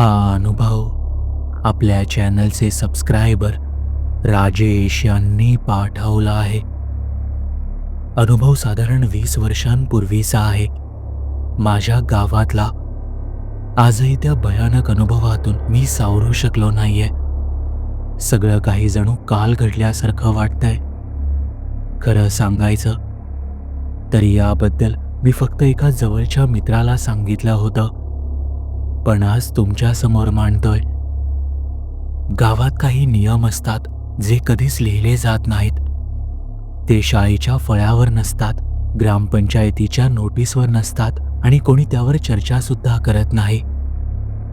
हा अनुभव आपल्या चॅनलचे सबस्क्रायबर राजेश यांनी पाठवला आहे. अनुभव साधारण वीस वर्षांपूर्वीचा आहे. माझ्या गावातला आजही त्या भयानक अनुभवातून मी सावरू शकलो नाहीये. सगळं काही जणू काल घडल्यासारखं वाटतंय. खरं सांगायचं तर याबद्दल मी फक्त एका जवळच्या मित्राला सांगितलं होतं. पण आज तुमच्यासमोर मांडतोय. गावात काही नियम असतात जे कधीच लिहिले जात नाहीत. ते शाळेच्या फळ्यावर नसतात ग्रामपंचायतीच्या नोटीसवर नसतात आणि कोणी त्यावर चर्चा सुद्धा करत नाही.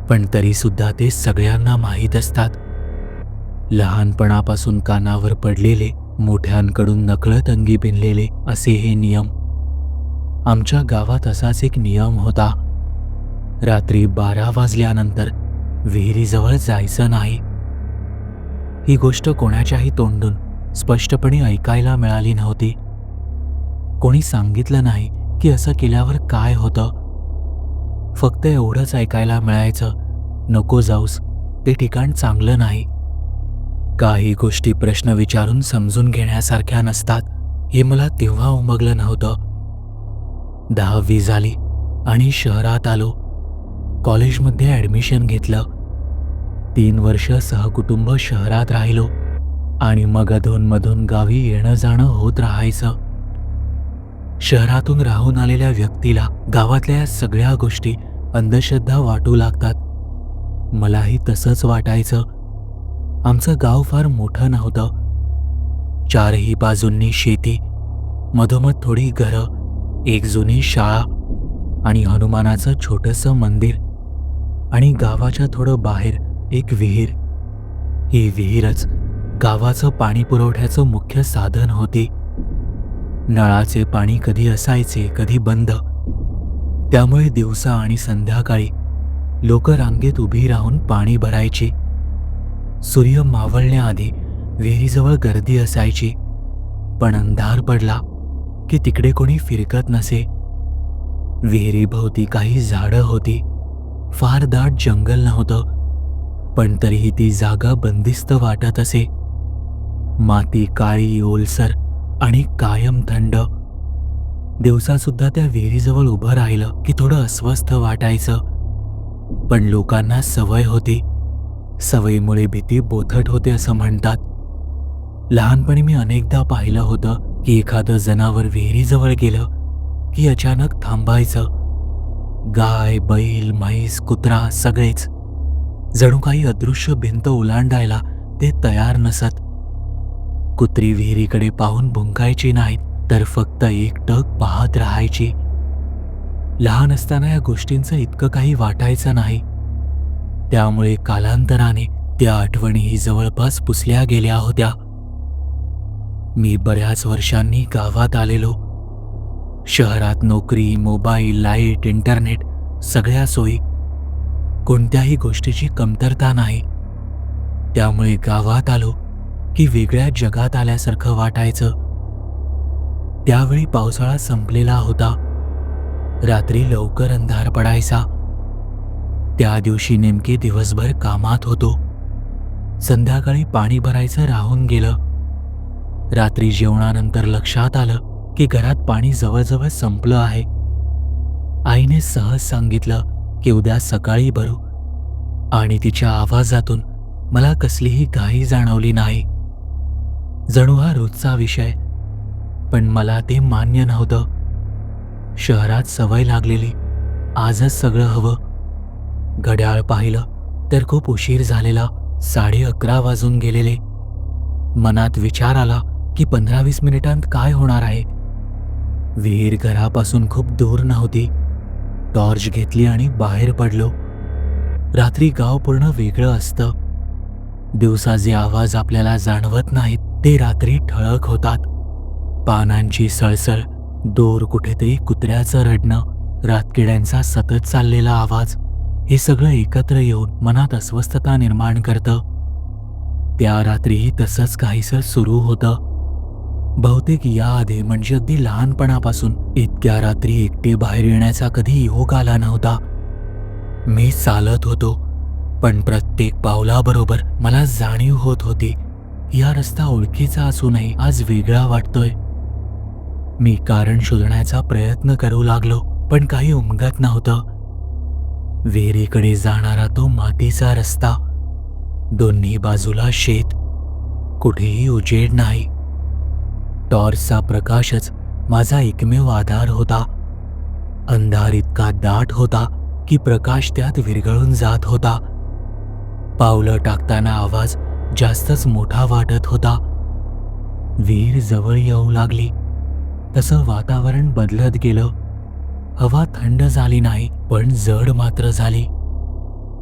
पण तरी सुद्धा ते सगळ्यांना माहीत असतात. लहानपणापासून कानावर पडलेले मोठ्यांकडून नकळत अंगी बिनलेले असे हे नियम. आमच्या गावात असाच एक नियम होता. रात्री बारा वाजल्यानंतर विहिरीजवळ जायचं नाही. ही गोष्ट कोणाच्याही तोंडून स्पष्टपणे ऐकायला मिळाली नव्हती. कोणी सांगितलं नाही की असं केल्यावर काय होतं. फक्त एवढंच ऐकायला मिळायचं नको जाऊस ते ठिकाण चांगलं नाही. काही गोष्टी प्रश्न विचारून समजून घेण्यासारख्या नसतात हे मला तेव्हा उमगलं नव्हतं. दहावी झाली आणि शहरात आलो कॉलेजमध्ये ॲडमिशन घेतलं. तीन वर्ष सहकुटुंब शहरात राहिलो आणि मग अधूनमधून गावी येणं जाणं होत राहायचं. शहरातून राहून आलेल्या व्यक्तीला गावातल्या सगळ्या गोष्टी अंधश्रद्धा वाटू लागतात. मलाही तसंच वाटायचं. आमचं गाव फार मोठं नव्हतं. चारही बाजूंनी शेती मधोमध थोडी घरं एक जुनी शाळा आणि हनुमानाचं छोटंसं मंदिर. आणि गावाच्या थोडं बाहेर एक विहीर. ही विहीरच गावाचं पाणी पुरवठ्याचं मुख्य साधन होती. नळाचे पाणी कधी असायचे कधी बंद. त्यामुळे दिवसा आणि संध्याकाळी लोक रांगेत उभी राहून पाणी भरायची. सूर्य मावळण्याआधी विहिरीजवळ गर्दी असायची. पण अंधार पडला की तिकडे कोणी फिरकत नसे. विहिरीभोवती काही झाडं होती. फार दाट जंगल नव्हतं पण तरीही ती जागा बंदिस्त वाटत असे. माती काळी ओलसर आणि कायम थंड. दिवसासुद्धा त्या विहिरीजवळ उभं राहिलं की थोडं अस्वस्थ वाटायचं. पण लोकांना सवय होती. सवयीमुळे भीती बोथट होते असं म्हणतात. लहानपणी मी अनेकदा पाहिलं होतं की एखादं जनावर विहिरीजवळ गेलं की अचानक थांबायचं. गाय बैल म्हैस कुत्रा सगळेच. जणू काही अदृश्य भिंत ओलांडायला ते तयार नसत. कुत्री विहिरीकडे पाहून भुंकायची नाहीत तर फक्त एकटक पाहत राहायची. लहान असताना या गोष्टींचं इतकं काही वाटायचं नाही. त्यामुळे कालांतराने त्या आठवणीही जवळपास पुसल्या गेल्या होत्या. मी बऱ्याच वर्षांनी गावात आलेलो. शहरात नोकरी मोबाईल लाइट इंटरनेट सगळ्या सोयी. कोणत्याही गोष्टीची कमतरता नाही. त्यामुळे गावात आलो की वेगळ्या जगात आल्यासारखं वाटायचं. त्यावेळी पावसाळा संपलेला होता. रात्री लवकर अंधार पडायचा. त्या दिवशी नेमके दिवसभर कामात होतो. संध्याकाळी पाणी भरायचं राहून गेलं. रात्री जेवणानंतर लक्षात आलं की घरात पाणी जवळजवळ संपलं आहे. आईने सहज सांगितलं की उद्या सकाळी भरू. आणि तिच्या आवाजातून मला कसलीही घाई जाणवली नाही. जणू हा रोजचा विषय पण मला ते मान्य नव्हतं. शहरात सवय लागलेली आजच सगळं हवं. घड्याळ पाहिलं तर खूप उशीर झालेला साडे अकरा वाजून गेलेले. मनात विचार आला की पंधरा वीस मिनिटांत काय होणार आहे? विहीर घरापासून खूप दूर नव्हती. टॉर्च घेतली आणि बाहेर पडलो. रात्री गाव पूर्ण वेगळं असतं. दिवसा जे आवाज आपल्याला जाणवत नाहीत ते रात्री ठळक होतात. पानांची सळसळ दोर कुठेतरी कुत्र्याचं रडणं रातकिड्यांचा सतत चाललेला आवाज हे सगळं एकत्र येऊन मनात अस्वस्थता निर्माण करतं. त्या रात्रीही तसंच काहीसं सुरू होतं. बहुतेक याआधी म्हणजे अगदी लहानपणापासून. इतक्या रात्री एकटे बाहेर येण्याचा कधी योग आला नव्हता. मी चालत होतो पण प्रत्येक पावलाबरोबर मला जाणीव होत होती या रस्ता ओळखीचा असूनही आज वेगळा वाटतोय. मी कारण शोधण्याचा प्रयत्न करू लागलो पण काही उमगत नव्हतं. विहिरीकडे जाणारा तो मातीचा रस्ता दोन्ही बाजूला शेत कुठेही उजेड नाही. टॉर्चचा प्रकाशच माझा एकमेव आधार होता. अंधार इतका दाट होता की प्रकाश त्यात विरघळून जात होता. पावलं टाकताना आवाज जास्तच मोठा वाटत होता. वीर जवळ येऊ लागली. तसं वातावरण बदलत गेलं. हवा थंड झाली नाही पण जड मात्र झाली.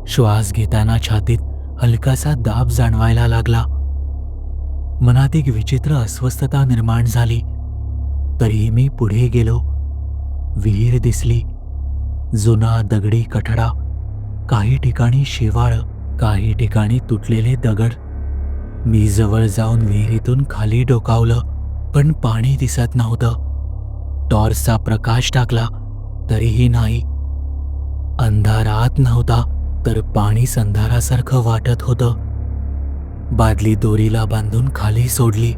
श्वास घेताना छातीत हलकासा दाब जाणवायला लागला. मनात एक विचित्र अस्वस्थता निर्माण झाली. तरीही मी पुढे गेलो. विहीर दिसली. जुना दगडी कठडा. काही ठिकाणी शेवाळ काही ठिकाणी तुटलेले दगड. मी जवळ जाऊन विहिरीतून खाली डोकावलं पण पाणी दिसत नव्हतं. टॉर्चचा प्रकाश टाकला तरीही नाही. अंधारात नव्हता तर पाणी अंधारासारखं वाटत होतं. बादली दोरीला बांधून खाली सोडली.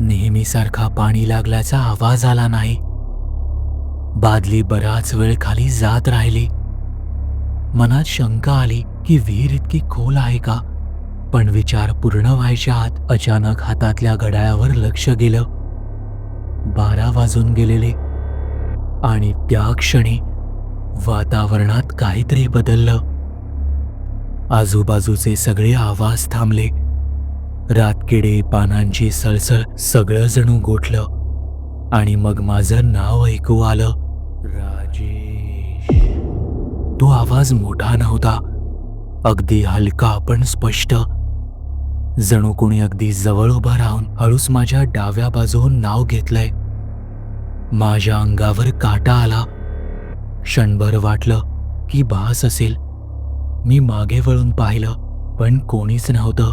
नेहमीसारखा पाणी लागल्याचा आवाज आला नाही. बादली बराच वेळ खाली जात राहिली. मनात शंका आली की विहीर इतकी खोल आहे का? पण विचार पूर्ण व्हायच्या आत अचानक हातातल्या घड्याळावर लक्ष गेलं. बारा वाजून गेलेले. आणि त्या क्षणी वातावरणात काहीतरी बदललं. आजूबाजूचे सगळे आवाज थांबले. रातकिडे पानांची सळसळ सगळं जणू गोठलं आणि मग माझं नाव ऐकू आलं. राजेश. तो आवाज मोठा नव्हता. अगदी हलका पण स्पष्ट. जणू कोणी अगदी जवळ उभं राहून हळूच माझ्या डाव्या बाजूहून नाव घेतलंय. माझ्या अंगावर काटा आला. क्षणभर वाटलं की भास असेल. मी मागे वळून पाहिलं पण कोणीच नव्हतं.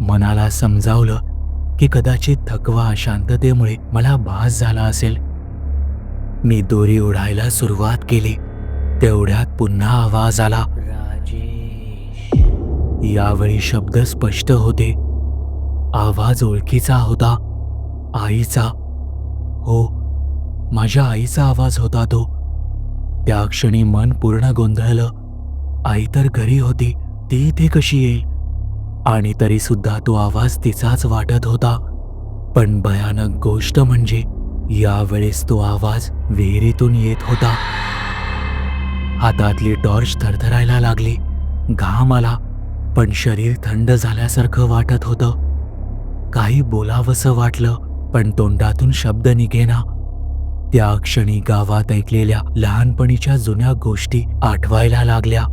मनाला समजावलं की कदाचित थकवा शांततेमुळे मला भास झाला असेल. मी दोरी ओढायला सुरुवात केली. तेवढ्यात पुन्हा आवाज आला. यावेळी शब्द स्पष्ट होते. आवाज ओळखीचा होता. आईचा. हो माझ्या आईचा आवाज होता तो. त्या क्षणी मन पूर्ण गोंधळलं. आई तर घरी होती ती इथे कशी येईल? आणि तरी सुद्धा तो आवाज तिचाच वाटत होता. पण भयानक गोष्ट म्हणजे यावेळेस तो आवाज विहिरीतून येत होता. हातातली टॉर्च थरथरायला लागली घाम आला पण शरीर थंड झाल्यासारखं वाटत होतं. काही बोलावंसं वाटलं पण तोंडातून शब्द निघेना. त्या क्षणी गावात ऐकलेल्या लहानपणीच्या जुन्या गोष्टी आठवायला लागल्या.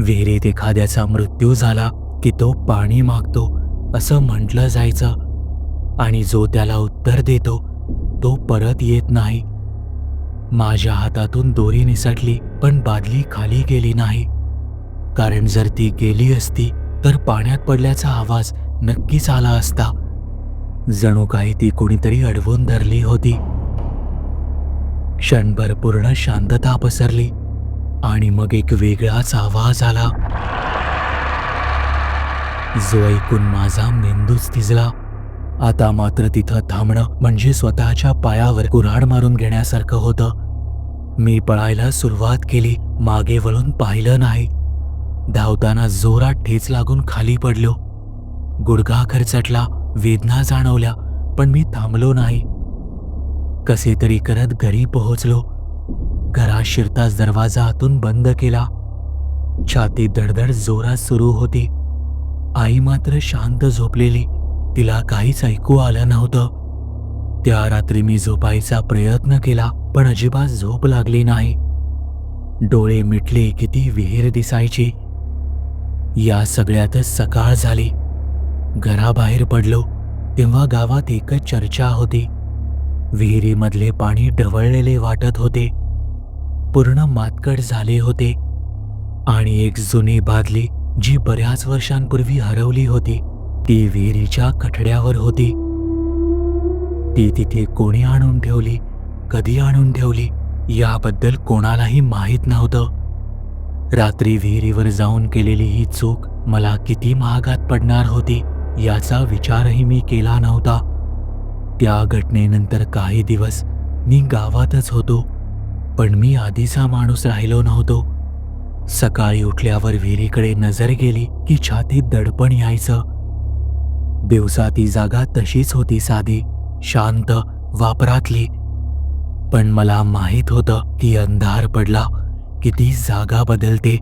विहिरीत एखाद्याचा मृत्यू झाला की तो पाणी मागतो असं म्हटलं जायचं. आणि जो त्याला उत्तर देतो तो परत येत नाही. माझ्या हातातून दोरी निसटली पण बादली खाली गेली नाही. कारण जर ती गेली असती तर पाण्यात पडल्याचा आवाज नक्कीच आला असता. जणू काही ती कोणीतरी अडवून धरली होती. क्षणभर पूर्ण शांतता पसरली. आणि मग एक वेगळाच आवाज आला. जो ऐकून माझा मेंदूच तिजला. आता मात्र तिथं थांबणं म्हणजे स्वतःच्या पायावर कुऱ्हाड मारून घेण्यासारखं होतं. मी पळायला सुरुवात केली मागे वळून पाहिलं नाही. धावताना जोरात ठेच लागून खाली पडलो. गुडघा खरचटला वेदना जाणवल्या पण मी थांबलो नाही. कसे तरी करत घरी पोहोचलो. घरात शिरताच दरवाजा आतून बंद केला. छाती धडधड जोरात सुरू होती. आई मात्र शांत झोपलेली. तिला काहीच ऐकू आलं नव्हतं. त्या रात्री मी झोपायचा प्रयत्न केला पण अजिबात झोप लागली नाही. डोळे मिटले की ती विहीर दिसायची. या सगळ्यातच सकाळ झाली. घराबाहेर पडलो तेव्हा गावात एकच चर्चा होती. विहिरीमधले पाणी ढवळलेले वाटत होते. पूर्ण मातकट झाले होते. आणि एक जुनी बादली जी बऱ्याच वर्षांपूर्वी हरवली होती ती विहिरीच्या कठड्यावर होती. ती तिथे कोणी आणून ठेवली कधी आणून ठेवली याबद्दल कोणालाही माहीत नव्हतं. रात्री विहिरीवर जाऊन केलेली ही चूक मला किती महागात पडणार होती याचा विचारही मी केला नव्हता. त्या घटनेनंतर काही दिवस मी गावातच होतो. पण मी आधीचा माणूस राहिलो नव्हतो. सकाळी उठल्यावर विहिरीकडे नजर गेली की छातीत दडपण यायचं. दिवसा ती जागा तशीच होती साधी शांत वापरातली. पण मला माहीत होतं की अंधार पडला की ती जागा बदलते.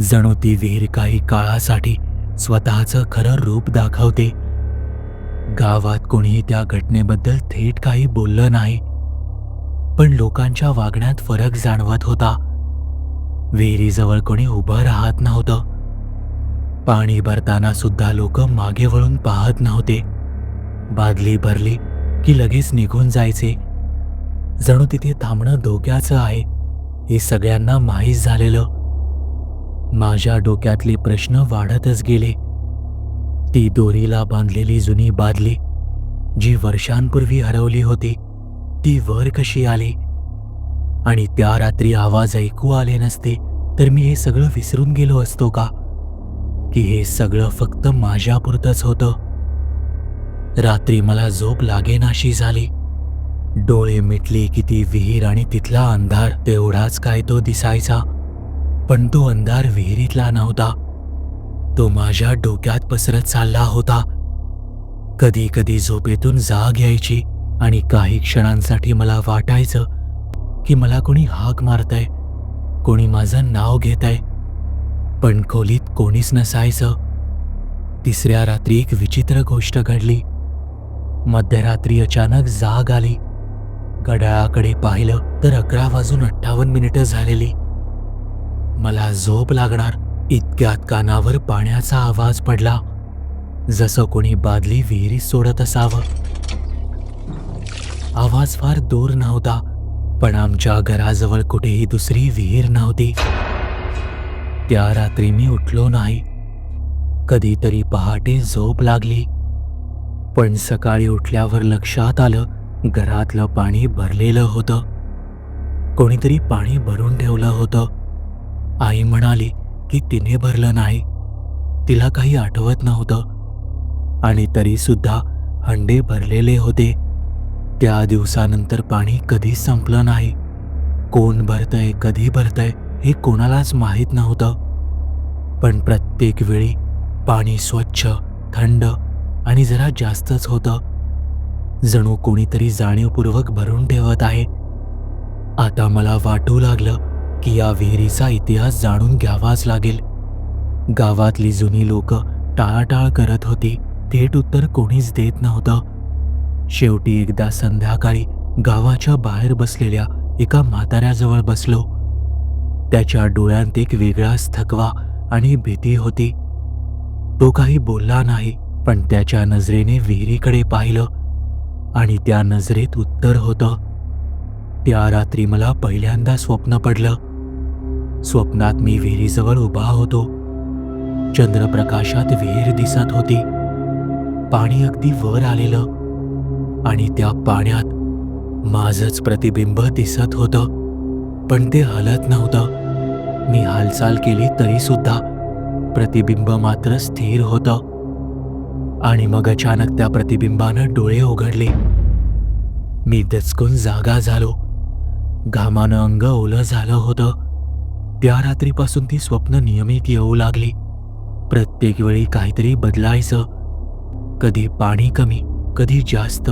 जणू ती विहीर काही काळासाठी स्वतःचं खरं रूप दाखवते. गावात कोणीही त्या घटनेबद्दल थेट काही बोललं नाही. पण लोकांच्या वागण्यात फरक जाणवत होता. विहिरीजवळ कोणी उभं राहत नव्हतं. पाणी भरताना सुद्धा लोक मागे वळून पाहत नव्हते. बादली भरली की लगेच निघून जायचे. जणू तिथे थांबणं धोक्याचं आहे हे सगळ्यांना माहीत झालेलं. माझ्या डोक्यातले प्रश्न वाढतच गेले. ती दोरीला बांधलेली जुनी बादली जी वर्षांपूर्वी हरवली होती. ती वर कशी आली? आणि त्या रात्री आवाज ऐकू आले नसते तर मी हे सगळं विसरून गेलो असतो का? की हे सगळं फक्त माझ्यापुरतंच होतं. रात्री मला झोप लागेनाशी झाली. डोळे मिटले की ती विहीर आणि तिथला अंधार तेवढाच काय तो दिसायचा. पण तो अंधार विहिरीतला नव्हता. तो माझ्या डोक्यात पसरत चालला होता. कधी कधी झोपेतून जाग यायची. आणि काही क्षणांसाठी मला वाटायचं की मला कोणी हाक मारतंय कोणी माझं नाव घेतंय. पण खोलीत कोणीच नसायचं. तिसऱ्या रात्री एक विचित्र गोष्ट घडली. मध्यरात्री अचानक जाग आली. घड्याळाकडे पाहिलं तर अकरा वाजून अठ्ठावन्न मिनिटं झालेली. मला झोप लागणार. इतक्यात कानावर पाण्याचा आवाज पडला. जसं कोणी बादली विहिरीत सोडत असावं. आवाज फार दूर नव्हता पण आमच्या घराजवळ कुठेही दुसरी विहीर नव्हती. त्या रात्री मी उठलो नाही. कधीतरी पहाटे झोप लागली. पण सकाळी उठल्यावर लक्षात आलं घरातलं पाणी भरलेलं होतं. कोणीतरी पाणी भरून ठेवलं होतं. आई म्हणाली की तिने भरलं नाही. तिला काही आठवत नव्हतं. आणि तरी सुद्धा हंडे भरलेले होते. त्या दिवसानंतर पाणी कधीच संपलं नाही. कोण भरतंय कधी भरतंय हे कोणालाच माहीत नव्हतं. पण प्रत्येक वेळी पाणी स्वच्छ थंड आणि जरा जास्तच होतं. जणू कोणीतरी जाणीवपूर्वक भरून ठेवत आहे. आता मला वाटू लागलं की या विहिरीचा इतिहास जाणून घ्यावाच लागेल. गावातली जुनी लोक टाळाटाळ करत होती थेट उत्तर कोणीच देत नव्हतं. शेवटी एकदा संध्याकाळी गावाच्या बाहेर बसलेल्या एका म्हाताऱ्याजवळ बसलो. त्याच्या डोळ्यांत एक वेगळाच थकवा आणि भीती होती. तो काही बोलला नाही पण त्याच्या नजरेने विहिरीकडे पाहिलं आणि त्या नजरेत उत्तर होतं. त्या रात्री मला पहिल्यांदा स्वप्न पडलं. स्वप्नात मी विहिरीजवळ उभा होतो. चंद्रप्रकाशात विहीर दिसत होती. पाणी अगदी वर आलेलं. आणि त्या पाण्यात माझंच प्रतिबिंब दिसत होतं. पण ते हलत नव्हतं. मी हालचाल केली तरी सुद्धा प्रतिबिंब मात्र स्थिर होतं. आणि मग अचानक त्या प्रतिबिंबानं डोळे उघडले. मी दचकून जागा झालो. घामानं अंग ओलं झालं होतं. त्या रात्रीपासून ती स्वप्न नियमित येऊ लागली. प्रत्येक वेळी काहीतरी बदलायचं. कधी पाणी कमी कधी जास्त.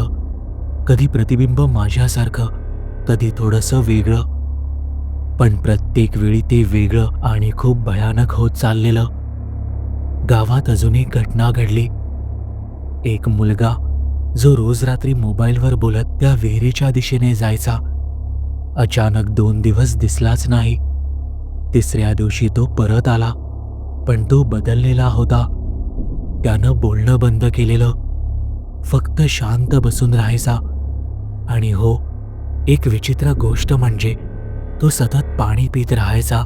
कधी प्रतिबिंब माझ्यासारखं कधी थोडंसं वेगळं. पण प्रत्येक वेळी ते वेगळं आणि खूप भयानक होत चाललेलं. गावात अजून एक घटना घडली. एक मुलगा जो रोज रात्री मोबाईलवर बोलत त्या विहिरीच्या दिशेने जायचा. अचानक दोन दिवस दिसलाच नाही. तिसऱ्या दिवशी तो परत आला पण तो बदललेला होता. त्यानं बोलणं बंद केलेलं. फक्त शांत बसून राहायचा. आणि हो एक विचित्र गोष्ट म्हणजे तो सतत पाणी पित राहायचा.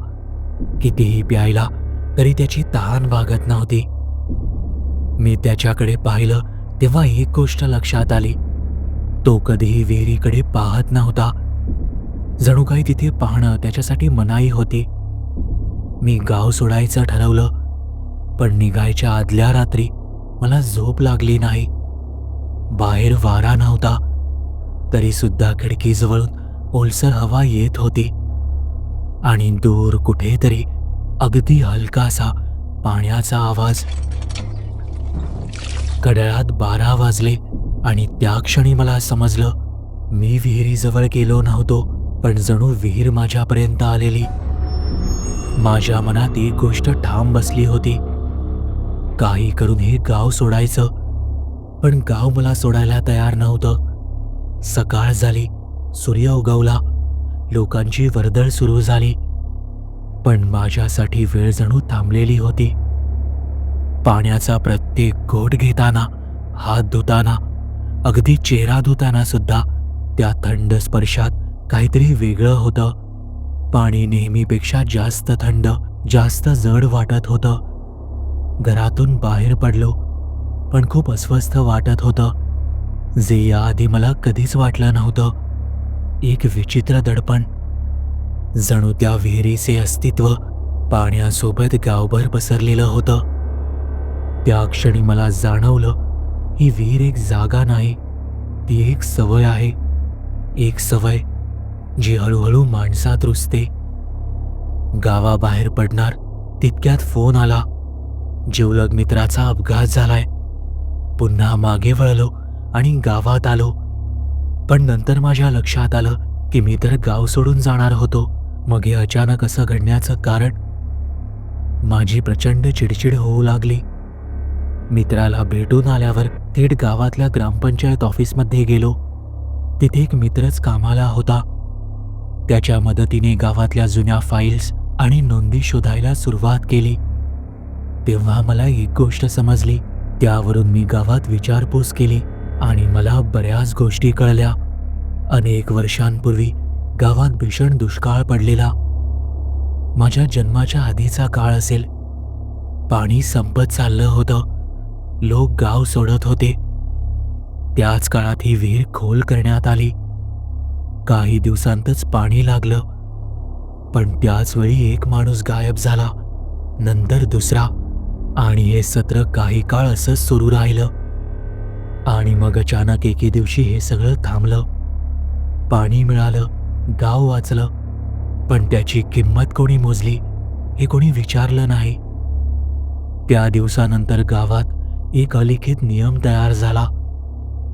कितीही प्यायला तरी त्याची तहान भागत नव्हती. मी त्याच्याकडे पाहिलं तेव्हा एक गोष्ट लक्षात आली. तो कधीही विहिरीकडे पाहत नव्हता. जणू काही तिथे पाहणं त्याच्यासाठी मनाई होती. मी गाव सोडायचं ठरवलं पण निघायच्या आदल्या रात्री मला झोप लागली नाही. बाहेर वारा नव्हता. तरी सुद्धा खिडकीजवळून ओलसर हवा येत होती. आणि दूर कुठेतरी अगदी हलकासा पाण्याचा आवाज. कडळात बारा वाजले आणि त्या क्षणी मला समजलं मी विहिरीजवळ गेलो नव्हतो पण जणू विहीर माझ्यापर्यंत आलेली. माझ्या मनात एक गोष्ट ठाम बसली होती. काही करून हे गाव सोडायचं पण गाव मला सोडायला तयार नव्हतं. सकाळ झाली. सूर्य उगवला. लोकांची वर्दळ सुरू झाली. पण माझ्यासाठी वेळ जणू थांबलेली होती. पाण्याचा प्रत्येक घोट घेताना हात धुताना अगदी चेहरा धुताना सुद्धा त्या थंड स्पर्शात काहीतरी वेगळं होतं. पाणी नेहमीपेक्षा जास्त थंड जास्त जड वाटत होतं. घरातून बाहेर पडलो पण खूप अस्वस्थ वाटत होतं. जे याआधी मला कधीच वाटलं नव्हतं. एक विचित्र दडपण. जणू त्या विहिरीचे अस्तित्व पाण्यासोबत गावभर पसरलेलं होतं. त्या क्षणी मला जाणवलं ही विहीर एक जागा नाही. ती एक सवय आहे. एक सवय जी हळूहळू माणसात रुजते. गावाबाहेर पडणार तितक्यात फोन आला. जिवलग मित्राचा अपघात झालाय. पुन्हा मागे वळलो. आणि गावात आलो. पण नंतर माझ्या लक्षात आलं की मी तर गाव सोडून जाणार होतो. मग हे अचानक असं घडण्याचं कारण? माझी प्रचंड चिडचिड होऊ लागली. मित्राला भेटून आल्यावर थेट गावातल्या ग्रामपंचायत ऑफिसमध्ये गेलो. तिथे एक मित्रच कामाला होता. त्याच्या मदतीने गावातल्या जुन्या फाईल्स आणि नोंदी शोधायला सुरुवात केली. तेव्हा मला एक गोष्ट समजली. त्यावरून मी गावात विचारपूस केली. आणि मला बऱ्याच गोष्टी कळल्या. अनेक वर्षांपूर्वी गावात भीषण दुष्काळ पडलेला. माझ्या जन्माच्या आधीचा काळ असेल. पाणी संपत चाललं होतं. लोक गाव सोडत होते. त्याच काळात ही विहीर खोल करण्यात आली. काही दिवसांतच पाणी लागलं. पण त्याच वेळी एक माणूस गायब झाला. नंतर दुसरा. आणि हे सत्र काही काळ असंच सुरू राहिलं. आणि मग अचानक एके दिवशी हे सगळं थांबलं. पाणी मिळालं गाव वाचलं पण त्याची किंमत कोणी मोजली हे कोणी विचारलं नाही. त्या दिवसानंतर गावात एक अलिखित नियम तयार झाला.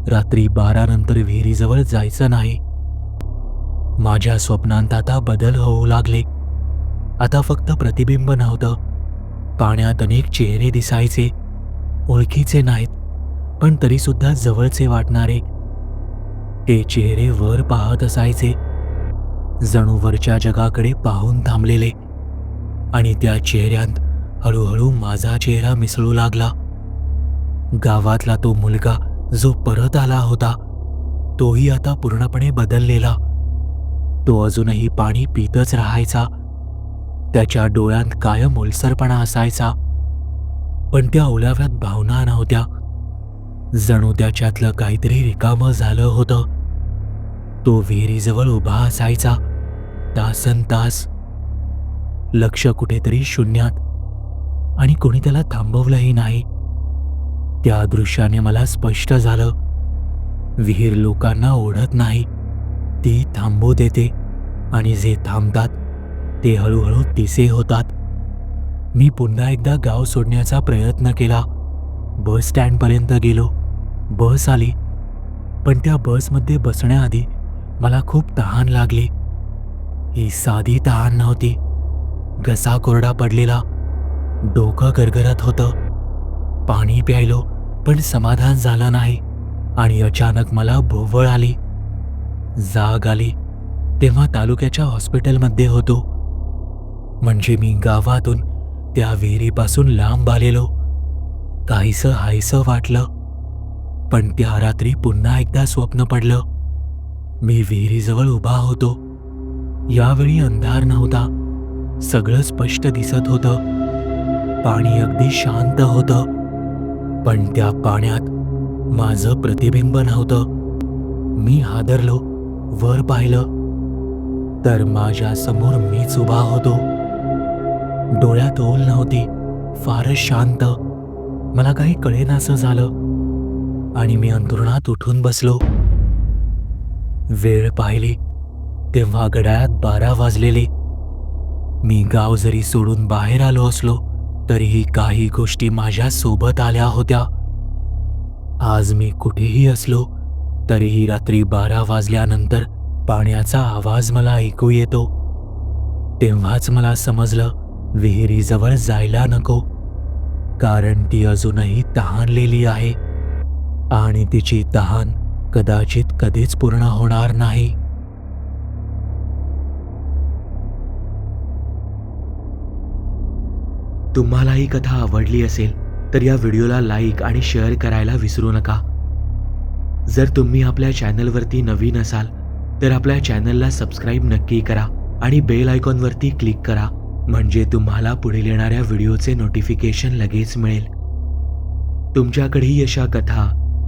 रात्री बारा नंतर विहिरीजवळ जायचं नाही. माझ्या स्वप्नांत आता बदल होऊ लागले. आता फक्त प्रतिबिंब नव्हतं. पाण्यात अनेक चेहरे दिसायचे ओळखीचे नाहीत. पण तरीसुद्धा जवळचे वाटणारे ते चेहरे वर पाहत असायचे. जणू वरच्या जगाकडे पाहून थांबलेले आणि त्या चेहऱ्यात हळूहळू माझा चेहरा मिसळू लागला. गावातला तो मुलगा जो परत आला होता तोही आता पूर्णपणे बदललेला. तो अजूनही पाणी पितच राहायचा. त्याच्या डोळ्यात कायम ओलसरपणा असायचा. पण त्या ओलाव्यात भावना नव्हत्या. जणू त्याच्यातलं काहीतरी रिकामं झालं होतं. तो विहिरीजवळ उभा असायचा. तासन तास लक्ष कुठेतरी शून्यात. आणि कोणी त्याला थांबवलंही नाही. त्या दृश्याने मला स्पष्ट झालं. विहीर लोकांना ओढत नाही. ती थांबू देते. आणि जे थांबतात ते हळूहळू तिसे होतात. मी पुन्हा एकदा गाव सोडण्याचा प्रयत्न केला. बस स्टँडपर्यंत गेलो. बस आली. पण त्या बसमध्ये बसण्याआधी मला खूप तहान लागली. ही साधी तहान नव्हती. घसा कोरडा पडलेला. डोकं गरगरत होतं. पाणी प्यायलो पण समाधान झालं नाही आणि अचानक मला भोवळ आली. जाग आली. तेव्हा तालुक्याच्या हॉस्पिटलमध्ये होतो. म्हणजे मी गावातून त्या विहिरीपासून लांब आलेलो. काहीसं हायसं वाटलं. पण त्या रात्री पुन्हा एकदा स्वप्न पडलं. मी विहिरीजवळ उभा होतो. यावेळी अंधार नव्हता. सगळं स्पष्ट दिसत होतं. पाणी अगदी शांत होतं. पण त्या पाण्यात माझं प्रतिबिंब नव्हतं. मी हादरलो वर पाहिलं. तर माझ्यासमोर मीच उभा होतो. डोळ्यात ओल नव्हती फारच शांत. मला काही कळेनासं झालं. आणि मी अंतरुणात उठून बसलो. वेळ पाहिली तेव्हा घड्याळात बारा वाजलेले. मी गाव जरी सोडून बाहेर आलो असलो तरीही काही गोष्टी माझ्या सोबत आल्या होत्या. आज मी कुठेही असलो तरीही रात्री बारा वाजल्यानंतर पाण्याचा आवाज मला ऐकू येतो. तेव्हाच मला समजलं विहिरीजवळ जायला नको कारण ती अजूनही तहानलेली आहे. आणि तिची तहान कदाचित कधीच पूर्ण होणार नाही. तुम्हाला ही कथा आवडली असेल तर या व्हिडिओला लाईक आणि शेअर करायला विसरू नका. जर तुम्ही आपल्या चॅनलवरती नवीन असाल तर आपल्या चॅनलला सबस्क्राईब नक्की करा आणि बेल आयकॉनवरती क्लिक करा म्हणजे तुम्हाला पुढील येणाऱ्या व्हिडिओचे नोटिफिकेशन लगेच मिळेल. तुमच्याकडेही अशा कथा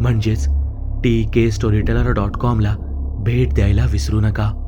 म्हणजेच टी के स्टोरीटेलर डॉट कॉमला भेट द्यायला विसरू नका.